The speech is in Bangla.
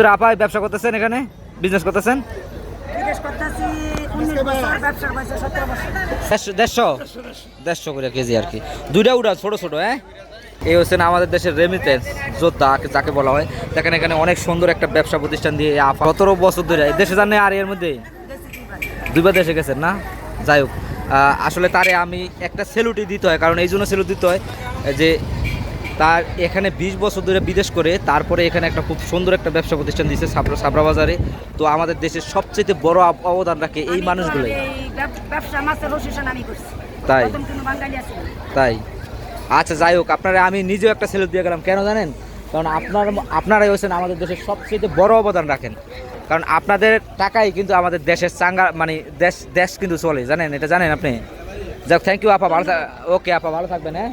তোরা আপা ব্যবসা করতেছেন এখানে? বিজনেস করতেছেন? দেড়শো দেড়শো? করে কেজি আর কি। দুইটা উড়া ছোট ছোট হ্যাঁ? এই হচ্ছে না আমাদের দেশের রেমিটেন্স যোদ্ধা যাকে বলা হয়। দেখেন এখানে অনেক সুন্দর একটা ব্যবসা প্রতিষ্ঠান দিয়ে এই আপা সতেরো বছর ধরে। দেশে জানে আর এর মধ্যে। দুইবার দেশে গেছেন না? যাই হোক আসলে তারে আমি একটা সেলুটি দিতে হয় কারণ এই জন্য সেলুট দিতে হয় যে তার এখানে বিশ বছর ধরে বিদেশ করে তারপরে এখানে একটা খুব সুন্দর একটা ব্যবসা প্রতিষ্ঠান দিয়েছে সাবরা সাবরা বাজারে। তো আমাদের দেশের সবচেয়ে বড় অবদান রাখে এই মানুষগুলোই করছি। তাই? তাই। আচ্ছা যাই হোক আপনারা আমি নিজেও একটা সেলুট দিয়ে গেলাম কেন জানেন? কারণ আপনার আপনারাই হচ্ছেন আমাদের দেশের সবচেয়ে বড় অবদান রাখেন। কারণ আপনাদের টাকাই কিন্তু আমাদের দেশের চাঙ্গা মানে দেশ দেশ কিন্তু চলে জানেন? এটা জানেন আপনি? যাক থ্যাংক ইউ আপা ভালো ওকে আপা ভালো থাকবেন হ্যাঁ?